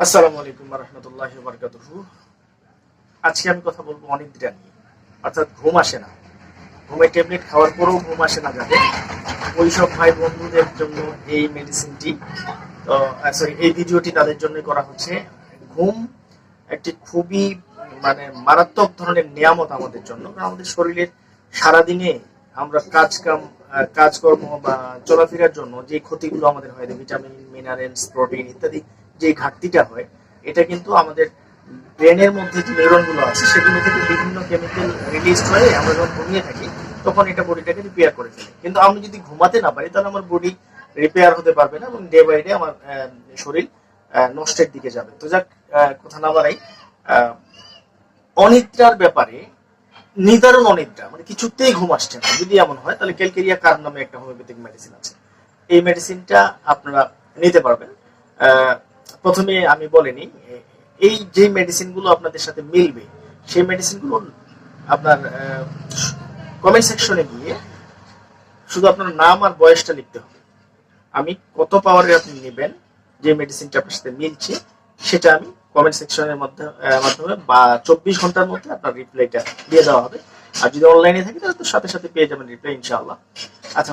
আসসালামু আলাইকুম রহমতুল্লাহ আজকে আমি কথা বলব অনিদ্রা নিয়ে। অর্থাৎ ঘুম আসে না। ঘুমের ট্যাবলেট খাওয়ার পরেও ঘুম আসে না যাদের। ওই সব ভাই বন্ধুদের জন্য এই মেডিসিনটি সরি এই ভিডিওটি তাদের জন্য করা হচ্ছে। ঘুম একটি খুবই মানে মারাত্মক ধরনের নিয়ামত আমাদের জন্য। আমাদের শরীরের সারাদিনে আমরা কাজ কাম কাজকর্ম বা চলাফেরার জন্য যে ক্ষতিগুলো আমাদের হয় ভিটামিন মিনারেলস প্রোটিন ইত্যাদি যে ঘাটতিটা হয়, এটা কিন্তু আমাদের ব্রেনের মধ্যে যে নিউরনগুলো আছে, সেগুলো থেকে বিভিন্ন কেমিক্যাল রিলিজ হয়ে আমরা যখন ঘুমিয়ে থাকি, তখন এটা বডিটাকে রিপেয়ার করে ফেলে। কিন্তু আমি যদি ঘুমাতে না পারি, তাহলে আমার বডি রিপেয়ার হতে পারবে না এবং ডে বাই ডে আমার শরীর নষ্টের দিকে যাবে। তো যাক কথা না বাড়াই অনিদ্রার ব্যাপারে নিদারুণ অনিদ্রা মানে কিছুতেই ঘুম আসছে না। যদি এমন হয়, তাহলে ক্যালকেরিয়া কার নামে একটা হোমিওপ্যাথিক মেডিসিন আছে। এই মেডিসিনটা আপনারা নিতে পারবেন। প্রথমে আমি বলিনি, এই যে মেডিসিনগুলো আপনাদের সাথে মিলবে, সেই মেডিসিনগুলো আপনার কমেন্ট সেকশনে গিয়ে শুধু আপনার নাম আর বয়সটা লিখতে হবে। আমি কত পাওয়ারে আপনি নেবেন যে মেডিসিনটা আপনার সাথে মিলছে, সেটা আমি কমেন্ট সেকশনের মধ্যে মাধ্যমে বা চব্বিশ ঘণ্টার মধ্যে আপনার রিপ্লাইটা দিয়ে দেওয়া হবে। আর যদি অনলাইনে থাকে, তাহলে তো সাথে সাথে পেয়ে যাবেন রিপ্লাই ইনশাআল্লাহ। আচ্ছা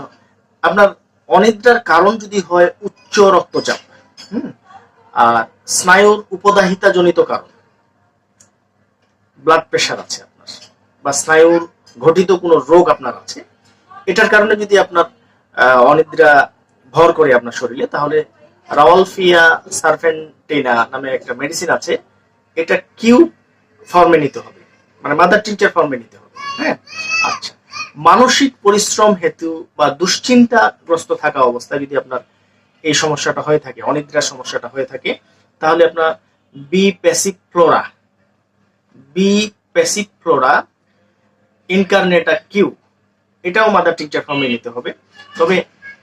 আপনার অনিদ্রার কারণ যদি হয় উচ্চ রক্তচাপ, হুম? স্নায়ুর উপদাহিতা জনিত কারণ। ব্লাড প্রেশার আছে আপনার, বা স্নায়ুর ঘটিত কোনো রোগ আপনার আছে, এটার কারণে যদি আপনার অনিদ্রা ভর করে আপনার শরীরে, তাহলে রাওয়ালফিয়া সারফেন্টেনা নামে একটা মেডিসিন আছে, এটা কিউ ফর্মে নিতে হবে। মানে মাদার টিনচার ফর্মে নিতে হবে হ্যাঁ? আচ্ছা মানসিক পরিশ্রম হেতু বা দুশ্চিন্তাগ্রস্ত থাকা অবস্থায় যদি আপনার এই সমস্যাটা হয়ে থাকে অনিদ্রা সমস্যাটা হয়ে থাকে, তাহলে আপনার B passiflora B passiflora incarnata Q এটাও মাদার টিচার ফর্মে নিতে হবে। তবে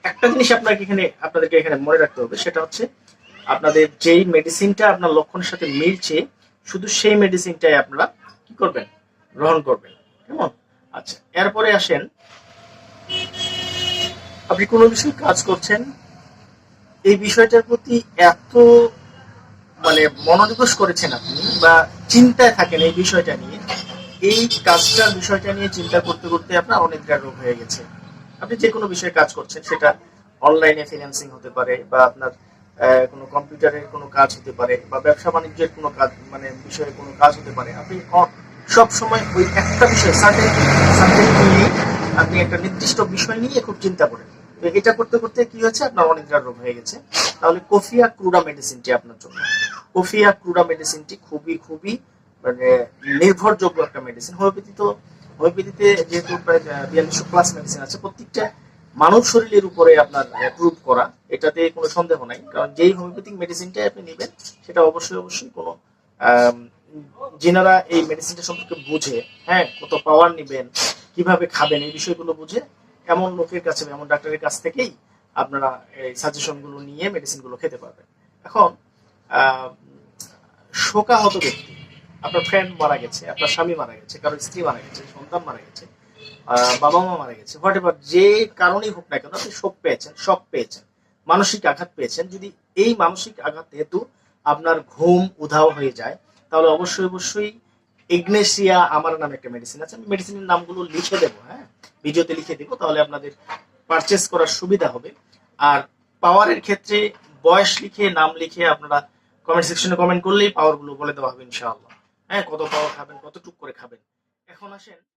একটা জিনিস আপনাকে এখানে, আপনাদেরকে এখানে মনে রাখতে হবে, সেটা হচ্ছে আপনাদের যেই মেডিসিনটা আপনার লক্ষণের সাথে মিলছে, শুধু সেই মেডিসিনটাই আপনারা কি করবেন? গ্রহণ করবেন। কেমন? আচ্ছা এরপরে আসেন, আপনি কোনো বিষয়ে কাজ করছেন? এই বিষয়টার প্রতি এত মানে মনোনিবেশ করেছেন আপনি বা চিন্তায় থাকেন এই বিষয়টা নিয়ে, এই কাজটার বিষয়টা নিয়ে চিন্তা করতে করতে আপনার অনিদ্রা রোগ হয়ে গেছে। আপনি যে কোনো বিষয়ে কাজ করছেন, সেটা অনলাইনে ফিন্যান্সিং হতে পারে বা আপনার কোনো কম্পিউটারের কোনো কাজ হতে পারে বা ব্যবসা বাণিজ্যের কোনো কাজ মানে বিষয়ে কোনো কাজ হতে পারে, আপনি সব সময় ওই একটা বিষয় সার্টেন সার্টেন নিয়ে আপনি একটা নির্দিষ্ট বিষয় নিয়ে খুব চিন্তা করেন। এটা করতে করতে কি হয়েছে? আপনার অনিদ্রার রোগ হয়ে গেছে। তাহলে কোফিয়া ক্রুডা মেডিসিনটি আপনার জন্য। কোফিয়া ক্রুডা মেডিসিনটি খুবই খুবই মানে নির্ভরযোগ্য একটা মেডিসিন হোমিওপ্যাথি তো হোমিওপ্যাথিতে যেহেতু প্রায় বিয়াল্লিশশো প্লাস মেডিসিন আছে, প্রত্যেকটা মানব শরীরের উপরে আপনার প্রুভ করা, এটাতে কোনো সন্দেহ নাই। কারণ যেই হোমিওপ্যাথিক মেডিসিনটাই আপনি নেবেন, সেটা অবশ্যই অবশ্যই কোনো যিনারা এই মেডিসিনটা সম্পর্কে বুঝে হ্যাঁ কত পাওয়ার নেবেন, কীভাবে খাবেন, এই বিষয়গুলো বুঝে এমন লোকের কাছে এমন ডাক্তারের কাছ থেকেই আপনারা এই সাজেশনগুলো নিয়ে মেডিসিনগুলো খেতে পারবেন। এখন শোকাহত ব্যক্তি, আপনার ফ্রেন্ড মারা গেছে, আপনার স্বামী মারা গেছে, কারোর স্ত্রী মারা গেছে, সন্তান মারা গেছে বাবা মা মারা গেছে হোয়াট এভার যে কারণেই হোক না কেন, আপনি শোক পেয়েছেন, শক পেয়েছেন, মানসিক আঘাত পেয়েছেন, যদি এই মানসিক আঘাত হেতু আপনার ঘুম উধাও হয়ে যায়, তাহলে অবশ্যই অবশ্যই ইগনেশিয়া আমার নামে একটা মেডিসিন আছে, আমি মেডিসিনের নামগুলো লিখে দেবো হ্যাঁ? ভিডিওতে লিখে দেবো, তাহলে আপনাদের পারচেস করার সুবিধা হবে। আর পাওয়ারের ক্ষেত্রে বয়স লিখে, নাম লিখে আপনারা কমেন্ট সেকশনে কমেন্ট করলেই পাওয়ারগুলো বলে দেওয়া হবে ইনশাআল্লাহ। হ্যাঁ কত পাওয়ার খাবেন, কতটুক করে খাবেন। এখন আসেন